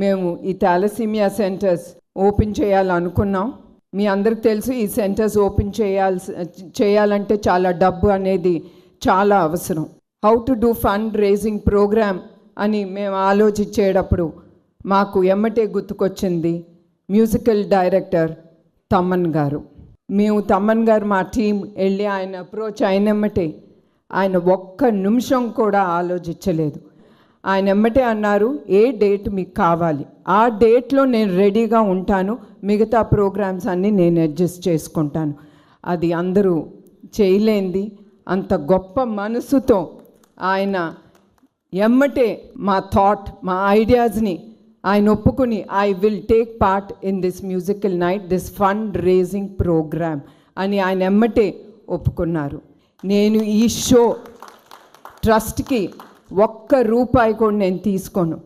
మేము ఈ thalassaemia centres open చేయాలనుకున్నాం. మీ అందరికి తెలుసు ఈ సెంటర్స్ ఓపెన్ చేయాల్సి చేయాలంటే చాలా డబ్బు అనేది చాలా అవసరం. How to do fund raising programme అని మేము ఆలోచించేటప్పుడు మాకు ఎమ్మటే గుర్తుకొచ్చింది మ్యూజికల్ డైరెక్టర్ తమ్మన్ గారు. మేము తమ్మన్ గారు మా టీం వెళ్ళి ఆయన అప్రోచ్ అయినమ్మటే ఆయన ఒక్క నిమిషం కూడా ఆలోచించలేదు. ఆయన ఎమ్మటే అన్నారు ఏ డేట్ మీకు కావాలి? ఆ డేట్లో నేను రెడీగా ఉంటాను. మిగతా ప్రోగ్రామ్స్ అన్నీ నేను అడ్జస్ట్ చేసుకుంటాను. అది అందరూ చేయలేంది. అంత గొప్ప మనసుతో ఆయన ఎమ్మటే మా థాట్ మా ఐడియాస్ని ఆయన ఒప్పుకుని I will take part in this musical night this fund raising programme అని ఆయన ఎమ్మటే ఒప్పుకున్నారు. నేను ఈ షో ట్రస్ట్కి ఒక్క రూపాయి కూడా నేను తీసుకోను.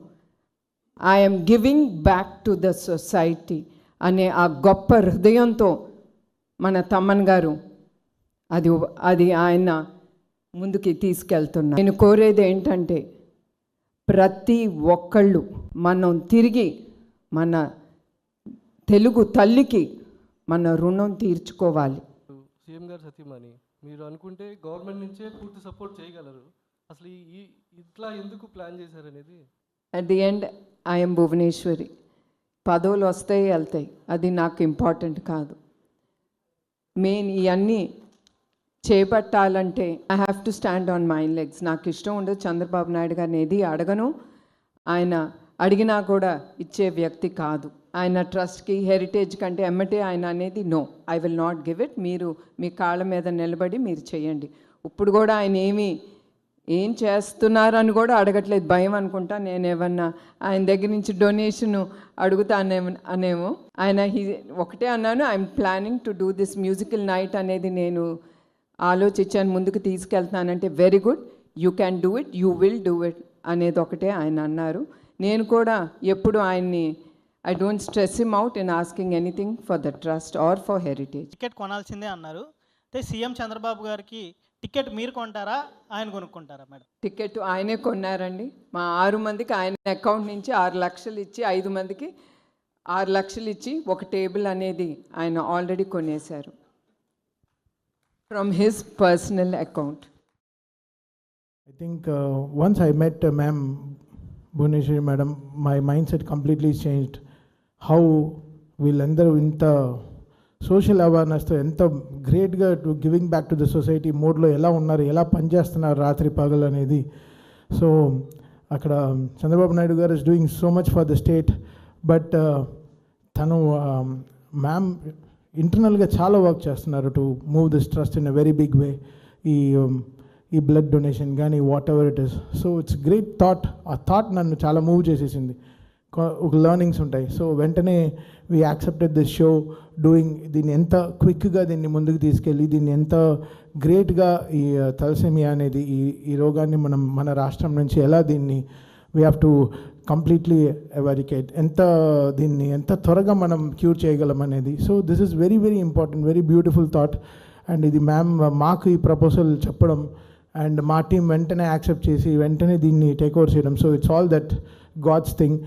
I'm giving back to the society అనే ఆ గొప్ప హృదయంతో మన తమ్మన్ గారు అది అది ఆయన ముందుకి తీసుకెళ్తున్నా నేను కోరేది ఏంటంటే ప్రతి ఒక్కళ్ళు మనం తిరిగి మన తెలుగు తల్లికి మన రుణం తీర్చుకోవాలి. సీఎం గారు సతీమణి మీరు అనుకుంటే గవర్నమెంట్ నుంచే పూర్తి సపోర్ట్ చేయగలరు. అసలు ఈ ఇట్లా ఎందుకు ప్లాన్ చేశారనేది? At the end I'm Bhuvaneswari. పదవులు వస్తాయి వెళ్తాయి. అది నాకు ఇంపార్టెంట్ కాదు. మెయిన్ ఇవన్నీ చేపట్టాలంటే I have to stand on my legs నాకు ఇష్టం ఉండదు చంద్రబాబు నాయుడు గారిని ఏది అడగను. ఆయన అడిగినా కూడా ఇచ్చే వ్యక్తి కాదు. ఆయన ట్రస్ట్కి హెరిటేజ్ కంటే ఎమ్మటే ఆయన అనేది no I will not give it మీరు మీ కాళ్ళ మీద నిలబడి మీరు చేయండి. ఇప్పుడు కూడా ఆయన ఏమీ ఏం చేస్తున్నారని కూడా అడగట్లేదు. భయం అనుకుంటా నేను ఏమన్నా ఆయన దగ్గర నుంచి డొనేషన్ అడుగుతానే అనేమో ఆయన హీ ఒకటే అన్నాను I'm planning to do this musical night అనేది నేను ఆలోచించాను ముందుకు తీసుకెళ్తానంటే very good you can do it you will do it అనేది ఒకటే ఆయన అన్నారు. నేను కూడా ఎప్పుడు ఆయన్ని I don't stress him out in asking anything for the trust or for heritage ticket కొనాల్సిందే అన్నారు. అయితే సీఎం చంద్రబాబు గారికి టికెట్ మీరు కొంటారా? ఆయన కొనుక్కుంటారా మేడం? టికెట్ ఆయనే కొన్నారండి. మా ఆరు మందికి ఆయన అకౌంట్ నుంచి ఆరు లక్షలు ఇచ్చి ఐదు మందికి ఆరు లక్షలు ఇచ్చి ఒక టేబుల్ అనేది ఆయన ఆల్రెడీ కొనేశారు. From his personal account. I think uh, once I met uh, Ma'am Bhuneshwari Madam, my mindset completely changed. How వీళ్ళందరూ ఇంత సోషల్ అవేర్నెస్తో ఎంత గ్రేట్గా to giving back to the society మోడ్లో ఎలా ఉన్నారు ఎలా పనిచేస్తున్నారు రాత్రి పగలు అనేది. సో అక్కడ Chandrababu Naidu garu is doing so much for the state but తను um, మ్యామ్ ఇంటర్నల్గా చాలా వర్క్ చేస్తున్నారు to move this trust in a very big way ఈ um, ఈ బ్లడ్ డొనేషన్ కానీ whatever it is so it's great thought ఆ thought నన్ను చాలా మూవ్ చేసేసింది. లర్నింగ్స్ ఉంటాయి. సో వెంటనే we accepted this show doing దీన్ని ఎంత క్విక్గా దీన్ని ముందుకు తీసుకెళ్ళి దీన్ని ఎంత గ్రేట్గా ఈ తలసేమియా అనేది ఈ ఈ రోగాన్ని మనం మన రాష్ట్రం నుంచి ఎలా దీన్ని we have to completely eradicate ఎంత దీన్ని ఎంత త్వరగా మనం క్యూర్ చేయగలం అనేది. So this is very very important very beautiful thought and ఇది మ్యామ్ మాకు ఈ ప్రపోజల్ చెప్పడం అండ్ మా టీం వెంటనే యాక్సెప్ట్ చేసి వెంటనే దీన్ని టేక్ ఓవర్ చేయడం. So it's all that God's thing